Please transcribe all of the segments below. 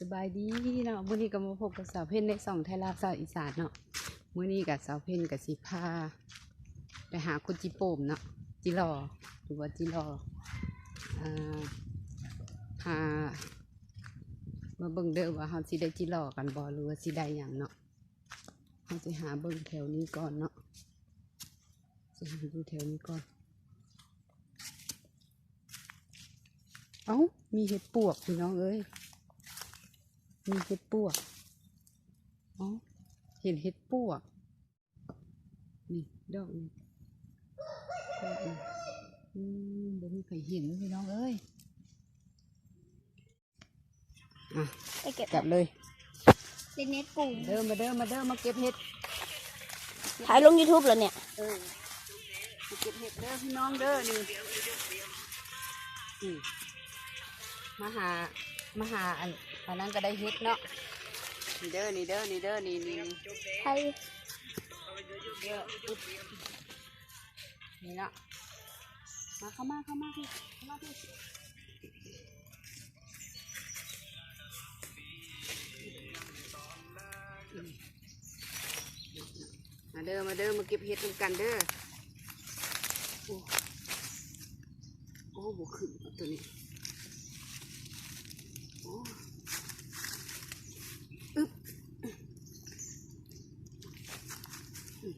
สบายดีเนาะมื้อนี้ก็มาพบกับสาวเพ่นในสองไทยลาวสาวอีสานเนาะมื้อนี้กับสาวเพ่นกับสิพาไปหาคุณจิโปมเนาะจิรอหรือว่าจิรออ่าหามาเบิ่งเด้อว่าเฮาสิได้จิรอกันบ่หรือว่าสิได้หยังเนาะเฮาสิหาเบิ่งแถวนี้ก่อนเนาะสิหาดูแถวนี้ก่อนเอ้ามีเห็ดปวกพี่น้องเอ้ย มีเห็ดปวกเอ้าเห็นเห็ดปวก นี่ดอกนี่ดอกนี่อืมบ่มีใครเห็นพี่น้องเอ้ยอะไปเก็บจับเลยเล่นเน็ตกุ้งเดินมาเดินมาเดินมาเก็บเห็ดถ่ายลง YouTube แล้วเนี่ย เออมาเก็บเห็ดเด้อพี่น้องเด้อนี่อืมมาหามาหาอัน อันนั้นก็ได้เห็ดเนาะนี่เด้อนี่เด้อนี่เด้อนี่นี่นี่ไทยเด้ออุ๊บนี่เนาะมาเข้ามาเข้ามาพี่เข้ามาพี่อืมมาเด้อมาเด้อมาเก็บเห็ดนำกันเด้อโอ้โอ้บวขึ้นเอาตัวนี้โอ้อึ๊บอืม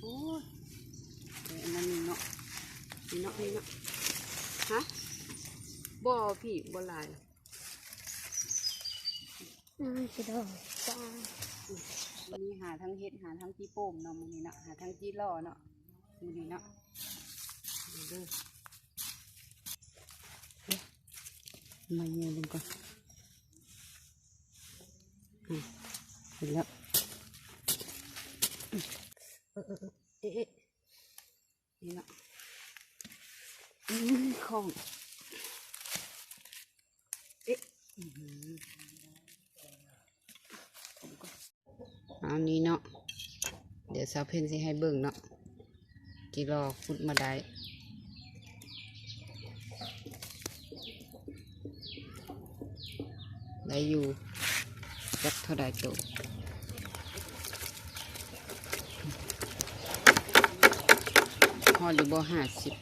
โอ้ยแต่อันนั้นนี่เนาะ นี่เนาะฮะบ่พี่บ่ลายน่าจะดอกจ้าวันนี้หาทั้งเห็ดหาทั้งจีโป้มเนาะมือนี้เนาะหาทั้งจีล่อเนาะมือนี้เนาะดูเด้อเดี๋ยวมาเยี่ยมก่อนอืมเห็นแล้วอืมเออเออเออเอ๊ะเอ๊ะนี่เนาะ อืมของ เอ๊ะอือหือเอานี้เนาะ เดี๋ยวสาวเพนสิให้เบิ่งเนาะกี่รอฟุดมาได้ได้อยู่จักเท่าใดตัวฮอดอยู่บ่ห้าสิบ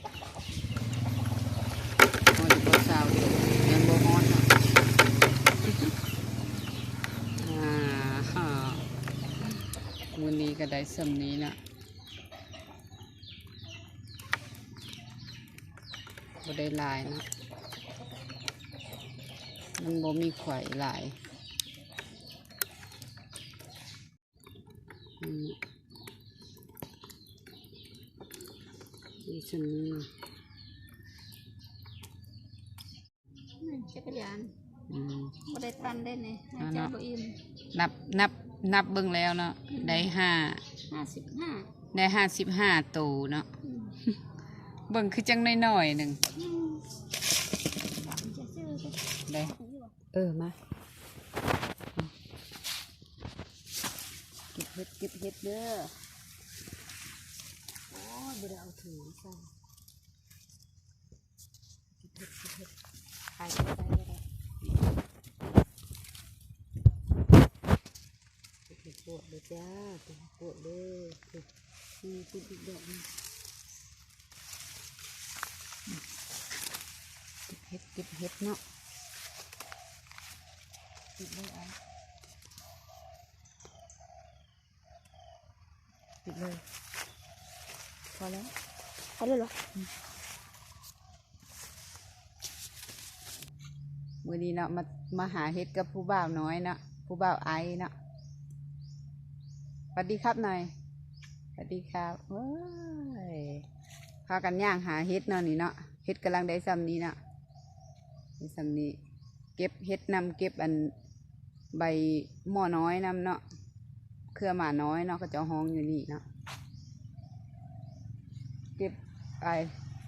ดอยู่บ่สาวยังบ่ฮอนมือนี้ก็ได้สำนี้นะบ่ได้ลายนะมันบ่มีข่อยลายอืมมีสำนี้นะ จักรยานอืม บ่ได้ตันได้เนี่ยเอาจ้าเนาะ บ่อิ่มนับนับนับเบิ่งแล้วเนาะได้ห้าห้าสิบห้าได้ห้าสิบห้าตูเนาะอืมเบิ่งคือจังน้อยๆหนึ่งอืมจะซื้อจะได้เออ มาเก็บเห็ดเก็บเห็ดเด้อโอ้ยบ่ได้เอาถุงใส่เก็บเห็ดเก็บเห็ดขายไปได้ก็ได้เก็บเห็ดป วดเลยจ้าเก็บเห็ดปวดเด้อเก็บนี่ติดอีกดอกหนึงเก็บเห็ดเก็บเห็ดเนาะปิดเลยไอ้ปิดเลยพอแล้วเอาเลยเหรอมือนี้เนาะมามาหาเฮ็ดกับผู้บ่าวน้อยเนาะผู้บ่าวไอเนาะ สวัสดีครับหน่อยสวัสดีครับเว้ยพากันย่างหาเฮ็ดเนาะนี่เนาะเฮ็ดกำลังได้ซ้ำนี้เนาะได้ซ้ำนี้ เก็บเฮ็ดนำเก็บอันใบหม้อน้อยนำเนาะเครือหมาน้อยเนาะเขาเจะห้องอยู่นี่เนาะเก็บไอ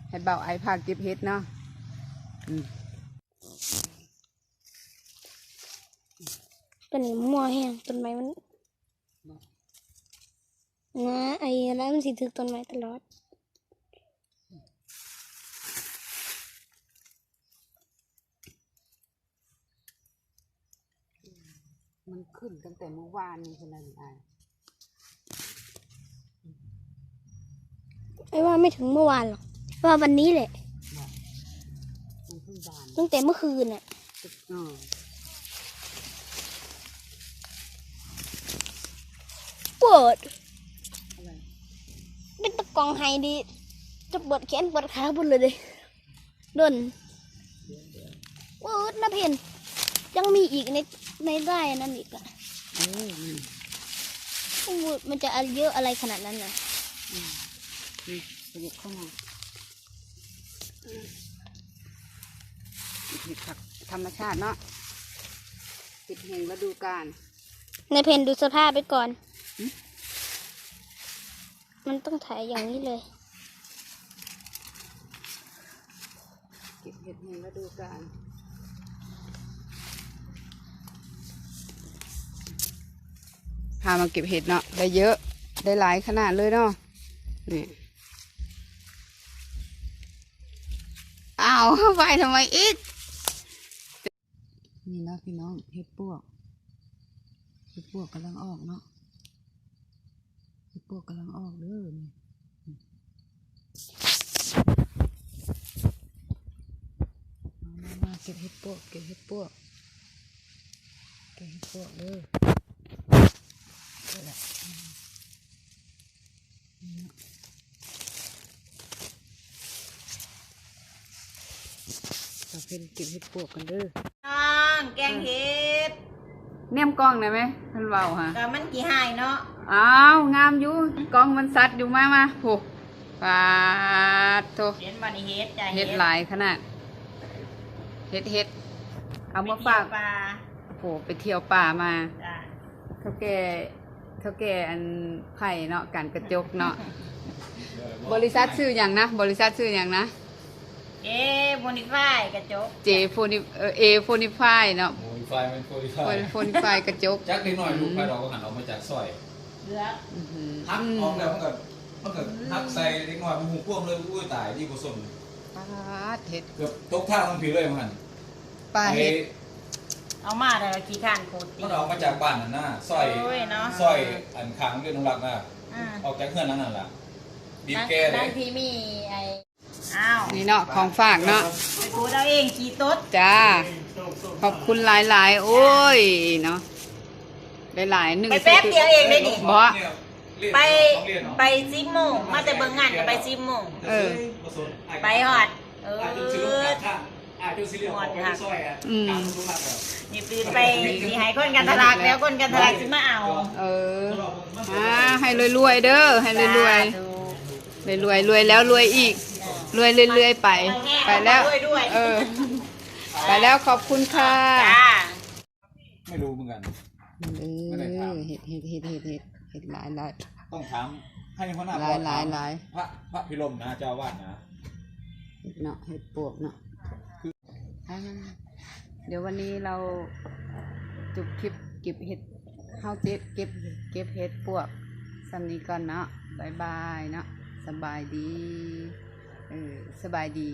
ให้เบาไอพาเก็บเฮ็ดเนาะอืมต้นนี้มั่วแห้งต้นไม้มัน นะไอ้แล้วมันสิถึกต้นไม้ตลอดมันขึ้นตั้งแต่เมื่อวานนี่คนนั้นอะไอ้ว่าไม่ถึงเมื่อวานหรอกว่าวันนี้แหละบอกมันเพิ่งบานตั้งแต่เมื่อคืนน่ะเออปวดอะไร เป็นตะกองไฮดีจะปวดแขนปวดขาปวดเลยดิโดนปวดนะเพนยังมีอีกในในไร่นั่นอีกอะเออนี่ปวดมันจะอะไรเยอะอะไรขนาดนั้นน่ะนี่สรุปเข้ามาเห็ดผักธรรมชาติเนาะติดแห่งฤดูกาลในเพนดูสภาพไปก่อนหึ มันต้องถ่ายอย่างนี้เลย เก็บเห็ดแห่งฤดูกาลพามาเก็บเห็ดเนาะได้เยอะได้หลายขนาดเลยเนาะนี่อ้าวเข้าไปทำไมอีกนี่นะพี่น้องเห็ดปวกเห็ดปวกกำลังออกเนาะ เห็ดปวกกำลังออกเด้อนี่มามาเก็บเห็ดปวกเก็บเห็ดปวกเก็บเห็ดปวกเด้อแหละอืมนี่เนาะเราเป็นเก็บเห็ดปวกกันเด้อน้องแกงเห็ด เนียมกล้องได้ไหมท่านเบาฮะก็มันกี่หายเนาะอ้าวงามอยู่กล้องมันซัดอยู่มามาโหปาดโตเห็นบันเห็ดจ้ะเฮ็ดหลายขนาดเฮ็ดเฮ็ดเอามาฝากไปเที่ยวปลาโหไปเที่ยวป่ามาจ้ะเท่าแก่เท่าแก่อันไผ่เนาะการกระจกเนาะบริษัทชื่ออย่างนะ บริษัทชื่ออย่างนะเอ๊โมนิฟายกระจก J โฟนิเออ A โฟนิฟายเนาะ โมดิฟายมันโมดิฟายโฟนิฟายกระจก จักเล็กน้อยลูกไปเราก็หันออกมาจากซอยเหลืออื้อหือฮักออกแล้วมันก็มันก็ฮักใส่เล็กน้อยมันหูพ่วงเลยอุ้ยตายดีกว่าสมปาดเฮ็ดเกือบตกทางมันผีเลยมันปลาเฮ็ด เอามาแต่ละกี่ข้านโคตรตีมันออกมาจากบ้านนั่นน่ะซอยโอ้ยเนาะซอยอันค้างเรื่องนงรักน่ะอ่าออกจากเพื่อนนั้นน่ะล่ะบีบแกเลบางยทีมีไอ้ อ้าวนี่เนาะของฝากเนาะไปพูดเอาเองขี่ต๊ดจ้า ขอบคุณหลายๆ โอ้ยเนาะหลายๆหนึ่งไปแป๊บเดียวเองได้นี่บ่ไปไปซิมโมงมาแต่เบิ่งงานก็ไปซิมโมงเออ ไปฮอด เอออาจจะซื้อรถกระอาจจะซื้อเรื่องของไปซอยอะอืมตามรู้มากแบบนี่ปืนไปสีหายคนกันทะลักแล้วคนกันทะลักสิมาเอา เอออ่าให้รวยๆเด้อให้รวยสาธุๆรวยๆรวยแล้วรวยอีก รวยเรื่อยๆไป ไปแล้ว ด้วยด้วยเออ ไปแล้วขอบคุณค่ะจ้า ไม่รู้เหมือนกัน เอไม่ได้ถามอเห็ดเห็ดเห็ดเห็ดเห็ดเห็ดหลายหลายต้องถามให้หัวหน้าหลายหลายหลายพระพระพิรมนะเจ้าอาวาดนะเห็ดเนาะเห็ดปวกเนาะอ่าเดี๋ยววันนี้เราจุบคลิปเก็บเห็ดเฮาเจ็บเก็บเก็บเห็ดปวกสำนีก่อนเนาะบายบายเนาะสบายดีเออ สบายดี